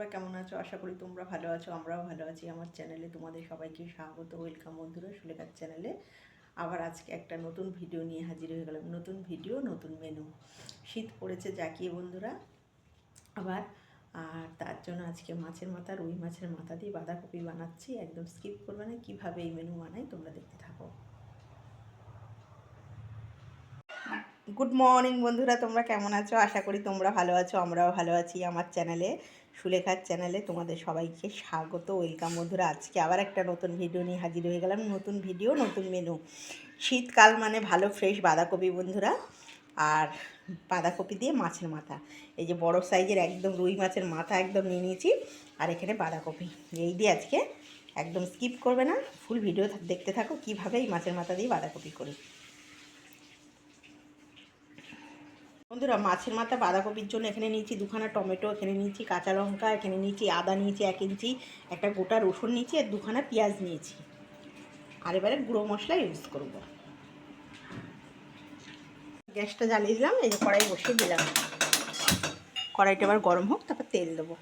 তোমরা কেমন আছো? আশা করি তোমরা ভালো আছো, আমরাও ভালো আছি। আমার চ্যানেলে তোমাদের সবাইকে স্বাগত ওয়েলকাম বন্ধুরা সুলেখার চ্যানেলে। আবার আজকে একটা নতুন ভিডিও নিয়ে হাজির হয়ে গেলাম। নতুন ভিডিও নতুন মেনু শীত পড়েছে জাকিয়ে বন্ধুরা, আবার, আর তার জন্য আজকে মাছের মাথা, রুই মাছের মাথা দিয়ে বাঁধাকপি বানাচ্ছি। একদম স্কিপ করবে না, কীভাবে এই মেনু বানাই তোমরা দেখতে থাকো। গুড মর্নিং বন্ধুরা, তোমরা কেমন আছো? আশা করি তোমরা ভালো আছো, আমরাও ভালো আছি আমার চ্যানেলে সুলেখার চ্যানেলে তোমাদের সবাইকে স্বাগত ওয়েলকাম বন্ধুরা। আজকে আবার একটা নতুন ভিডিও নিয়ে হাজির হয়ে গেলাম। নতুন ভিডিও নতুন মেনু শীতকাল মানে ভালো ফ্রেশ বাঁধাকপি বন্ধুরা। আর বাঁধাকপি দিয়ে মাছের মাথা। এই যে বড় সাইজের একদম রুই মাছের মাথা একদম নিয়ে নিয়েছি। আর এখানে বাঁধাকপি। এই দিয়ে আজকে একদম স্কিপ করবে না। ফুল ভিডিও দেখতে থাকো কীভাবে এই মাছের মাথা দিয়ে বাঁধাকপি করি। বন্ধুরা, মাছের মাথা বাঁধাকপির জন্য এখানে নিয়েছি দুখানা টমেটো, এখানে নিয়েছি কাঁচা লঙ্কা, এখানে নিয়েছি আদা নিয়েছি এক ইঞ্চি, একটা গোটা রসুন নিয়েছি আর দুখানা পেঁয়াজ নিয়েছি। আর এবারে গুঁড়ো মশলা ইউজ করব। গ্যাসটা জ্বালিয়ে দিলাম, এই কড়াই বসিয়ে দিলাম। কড়াইটা এবার গরম হোক, তারপর তেল দেবো।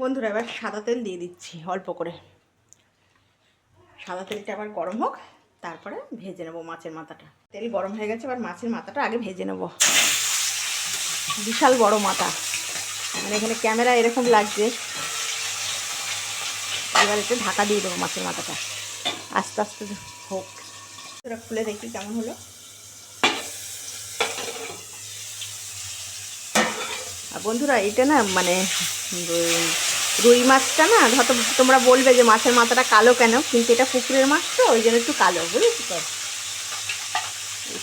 বন্ধুরা, এবার সাদা তেল দিয়ে দিচ্ছি অল্প করে। সাদা তেলটা আবার গরম হোক তারপরে ভেজে নেব মাছের মাথাটা। তেল গরম হয়ে গেছে, এবার মাছের মাথাটা আগে ভেজে নেব। বিশাল বড় মাথা। মানে এখানে ক্যামেরা এরকম লাগছে। এবার একটু ঢাকা দিয়ে দেবো মাছের মাথাটা। আস্তে আস্তে হোক। এরা খুলে দেখি কেমন হলো। আর বন্ধুরা, এটা না মানে রুই মাছটা না হয়তো তোমরা বলবে যে মাছের মাথাটা কালো কেন? কিন্তু এটা পুকুরের মাছ তো, ওই জন্য একটু কালো, বুঝেছি তো?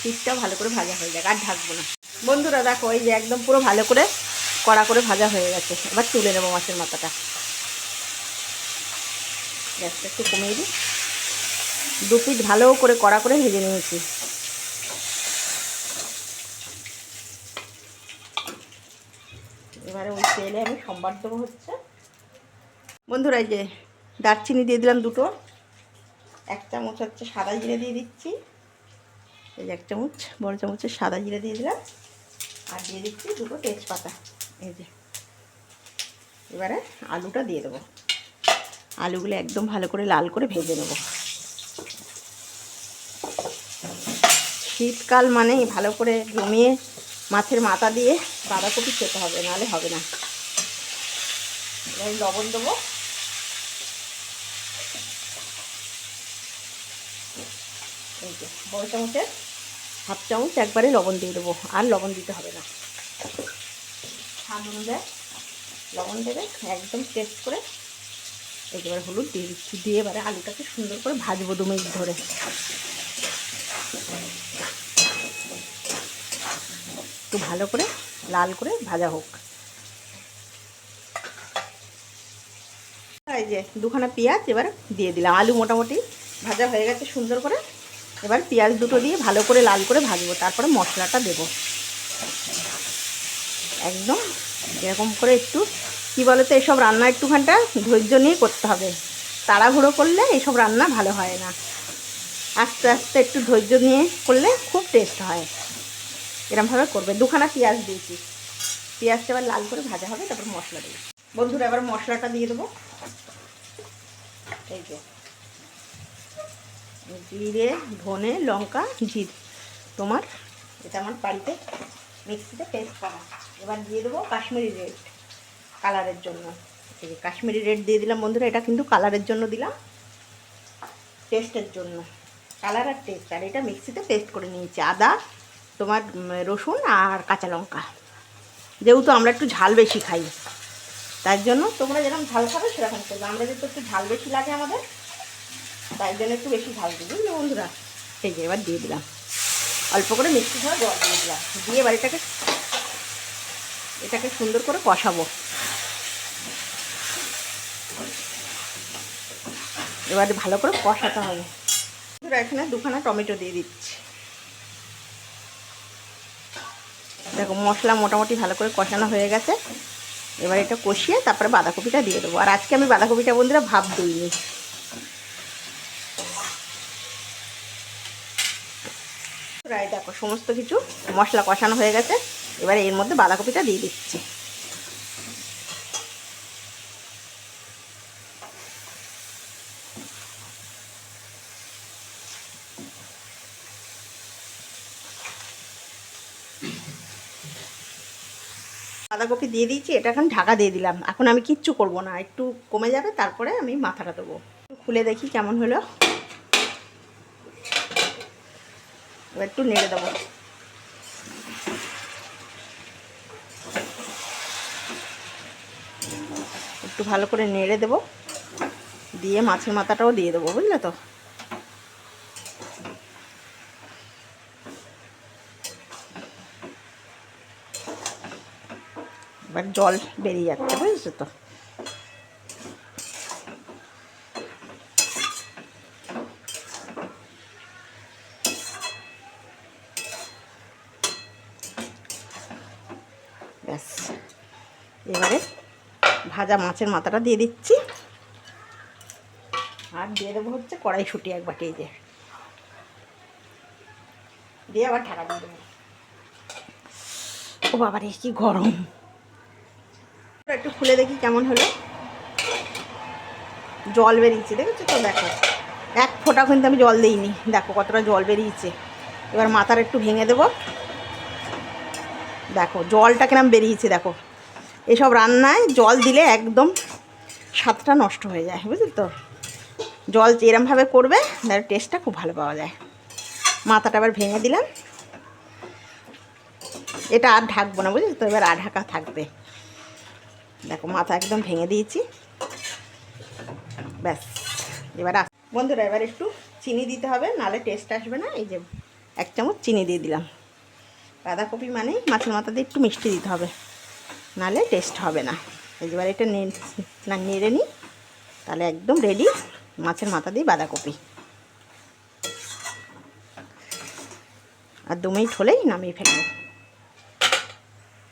পিসটা ভালো করে ভাজা হয়ে যাক, আর ঢাকবো না। বন্ধুরা, দেখো, এই যে একদম পুরো ভালো করে কড়া করে ভাজা হয়ে গেছে। এবার তুলে নেব মাছের মাথাটা। গ্যাসটা একটু কমিয়ে দিই। দু পিস ভালো করে কড়া করে ভেজে নিয়েছি। এবারে ওই তেলে আমি সম্বার দেবো হচ্ছে। বন্ধুরা, এই যে দারচিনি দিয়ে দিলাম দুটো। এক চামচ হচ্ছে সাদা জিরে দিয়ে দিচ্ছি। এই যে এক চামচ, বড় চামচের সাদা জিরে দিয়ে দিলাম। আর দিয়ে দিচ্ছি দুটো তেজপাতা। এই যে, এবারে আলুটা দিয়ে দেবো। আলুগুলো একদম ভালো করে লাল করে ভেজে নেব। শীতকাল মানেই ভালো করে জমিয়ে মাছের মাথা দিয়ে বাঁধাকপি খেতে হবে, নাহলে হবে না। লবণ দেবো। এই যে বড় চামচের হাফ চামচ একবারে লবণ দিয়ে দেবো, আর লবণ দিতে হবে না। স্বাদ অনুযায়ী লবণ দেবে, একদম টেস্ট করে একেবারে হলুদ দিয়ে দিচ্ছি, দিয়ে এবারে আলুটাকে সুন্দর করে ভাজবো দু মিনিট ধরে। একটু ভালো করে, লাল করে ভাজা হোক। এই যে, দুখানা পেঁয়াজ এবার দিয়ে দিলাম। আলু মোটামুটি ভাজা হয়ে গেছে সুন্দর করে। এবার পেঁয়াজ দুটো দিয়ে ভালো করে লাল করে ভাজবো, তারপরে মশলাটা দেব। একদম এরকম করে একটু, কি বলো তো এসব রান্না একটুখানটা ধৈর্য নিয়ে করতে হবে। তাড়াহুড়ো করলে এসব রান্না ভালো হয় না। আস্তে আস্তে একটু ধৈর্য নিয়ে করলে খুব টেস্ট হয়। এরমভাবে করবে। দুখানা পেঁয়াজ দিয়েছি। পেঁয়াজটা এবার লাল করে ভাজা হবে, তারপর মশলা দেবো। বন্ধুরা, এবার মশলাটা দিয়ে দেবো। এই যে। জিরে, ধনে, লঙ্কা, জির। তোমার? এটা আমার বাড়িতে মিক্সিতে পেস্ট করা। এবার দিয়ে দেবো কাশ্মীরি রেড কালারের জন্য। এই কাশ্মীরি রেড দিয়ে দিলাম বন্ধুরা, এটা কিন্তু কালারের জন্য দিলাম। টেস্টের জন্য। কালার আর টেস্ট আর এটা মিক্সিতে পেস্ট করে নিয়েছি। আদা, তোমার রসুন আর কাঁচা লঙ্কা। যেহেতু আমরা একটু ঝাল বেশি খাই, তার জন্য তোমরা যেরকম ঝাল খাবে সেরকম করবে। আমরা যেহেতু একটু ঝাল বেশি লাগে আমাদের তাই জন্য একটু বেশি ঝাল দিই বুঝলি বন্ধুরা সেই যে এবার দিয়ে দিলাম। অল্প করে মিষ্টি ধরে জল দিয়ে দিলাম। দিয়ে এবার এটাকে এটাকে সুন্দর করে কষাবো। এবারে ভালো করে কষাতে হবে। বন্ধুরা, এখানে দুখানা টমেটো দিয়ে দিচ্ছি। দেখো, মশলা মোটামুটি ভালো করে কষানো হয়ে গেছে। এবার এটা কষিয়ে তারপরে বাঁধাকপিটা দিয়ে দেবো। আর আজকে আমি বাঁধাকপিটা বন্ধুরা ভাব দিইনি। প্রায় দেখো, সমস্ত কিছু মশলা কষানো হয়ে গেছে। এবারে এর মধ্যে বাঁধাকপিটা দিয়ে দিচ্ছি। বাঁধাকপি দিয়ে দিয়েছি, এটা এখন ঢাকা দিয়ে দিলাম। এখন আমি কিচ্ছু করব না, একটু কমে যাবে, তারপরে আমি মাথাটা দেবো খুলে দেখি কেমন হলো। এবার একটু নেড়ে দেবো। একটু ভালো করে নেড়ে দেবো। দিয়ে মাছের মাথাটাও দিয়ে দেবো, বুঝলে তো? এবার জল বেরিয়ে যাচ্ছে, বুঝেছ তো? ব্যাস। এবারে ভাজা মাছের মাথাটা দিয়ে দিচ্ছি। আর দিয়ে দেবো হচ্ছে কড়াইশুটি এক বাটি যে। দিয়ে আবার ঢাকা দিয়ে দেবো। ও বাবারে কি গরম। একটু খুলে দেখি কেমন হলো। জল বেরিয়েছে, দেখেছ তো? দেখো, এক ফোঁটা কিন্তু আমি জল দিইনি। দেখো কতটা জল বেরিয়েছে। এবার মাথার একটু ভেঙে দেবো। দেখো, জলটা কিরম বেরিয়েছে, দেখো। এসব রান্নায় জল দিলে একদম স্বাদটা নষ্ট হয়ে যায়, বুঝলি তো? জল যেরমভাবে করবে, তার টেস্টটা খুব ভালো পাওয়া যায়। মাথাটা আবার ভেঙে দিলাম। এটা আর ঢাকবো না, বুঝলি তো? এবার আর ঢাকা থাকবে। দেখো, মাথা একদম ভেঙে দিয়েছি। ব্যাস, এবার বন্ধুরা, এবার একটু চিনি দিতে হবে নালে টেস্ট আসবে না। এই যে এক চামচ চিনি দিয়ে দিলাম। বাঁধাকপি মানে মাছের মাথা দিয়ে একটু মিষ্টি দিতে হবে। নালে টেস্ট হবে না। এবার এটা নে- না, নেড়ে নিই। তাহলে একদম রেডি মাছের মাথা দিয়ে বাঁধাকপি। আর দু মিনিট হলেই নামিয়ে ফেলব।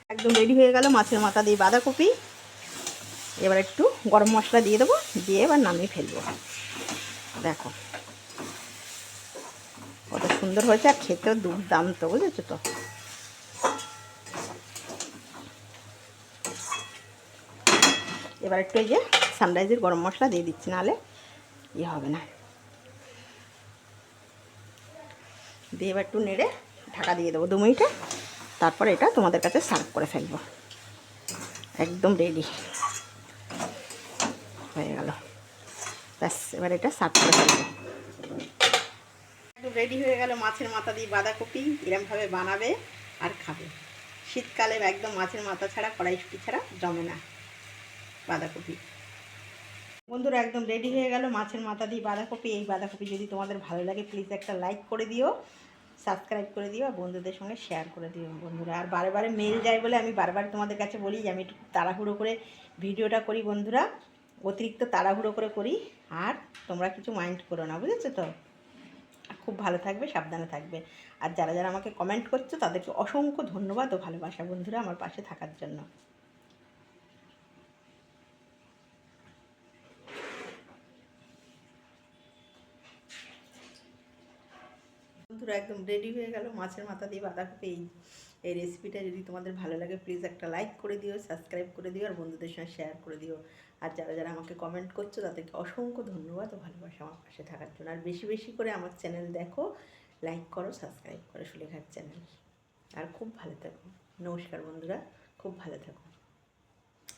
একদম রেডি হয়ে গেল মাছের মাথা দিয়ে বাঁধাকপি। এবার একটু গরম মশলা দিয়ে দেবো, দিয়ে এবার নামিয়ে ফেলব। দেখো। কত সুন্দর হয়েছে আর খেতেও দুর্দান্ত, বুঝেছ তো? এবার একটু এই যে সানরাইজের গরম মশলা দিয়ে দিচ্ছি, নাহলে ইয়ে হবে না। দিয়ে এবার একটু নেড়ে ঢাকা দিয়ে দেবো দু মিনিটে, তারপর এটা তোমাদের কাছে সার্ভ করে ফেলব। একদম রেডি হয়ে গেল। ব্যাস, এবার এটা সার্ভ করে ফেলব। একদম রেডি হয়ে গেল, মাছের মাথা দিয়ে বাঁধাকপি এরমভাবে বানাবে আর খাবে। শীতকালে একদম মাছের মাথা ছাড়া, কড়াইশুটি ছাড়া জমে না। বাঁধাকপি। বন্ধুরা, একদম রেডি হয়ে গেল মাছের মাথা দিয়ে বাঁধাকপি। এই বাঁধাকপি যদি তোমাদের ভালো লাগে প্লিজ একটা লাইক করে দিও সাবস্ক্রাইব করে দিও আর বন্ধুদের সঙ্গে শেয়ার করে দিও বন্ধুরা। আর বারে বারে মেল যায় বলে আমি বারবার তোমাদের কাছে বলি যে আমি একটু তাড়াহুড়ো করে ভিডিওটা করি বন্ধুরা। অতিরিক্ত তাড়াহুড়ো করে করি। আর তোমরা কিছু মাইন্ড করো না, বুঝেছ তো? খুব ভালো থাকবে, সাবধানে থাকবে। আর যারা যারা আমাকে কমেন্ট করছ, তাদেরকে অসংখ্য ধন্যবাদ ও ভালোবাসা বন্ধুরা আমার পাশে থাকার জন্য। বন্ধুরা একদম রেডি হয়ে গেল। মাছের মাথা দিয়ে বাঁধাকপি। এই এই রেসিপিটা যদি তোমাদের ভালো লাগে প্লিজ একটা লাইক করে দিও সাবস্ক্রাইব করে দিও, আর বন্ধুদের সঙ্গে শেয়ার করে দিও। আর যারা যারা আমাকে কমেন্ট করছ, তাদেরকে অসংখ্য ধন্যবাদ ও ভালোবাসা আমার পাশে থাকার জন্য। আর বেশি বেশি করে আমার চ্যানেল দেখো লাইক করো সাবস্ক্রাইব করো সুলেখার চ্যানেল আর খুব ভালো থাকো। নমস্কার বন্ধুরা, খুব ভালো থাকো।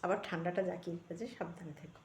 আবার ঠান্ডাটা জাকিয়ে পড়েছে সাবধানে থেকো।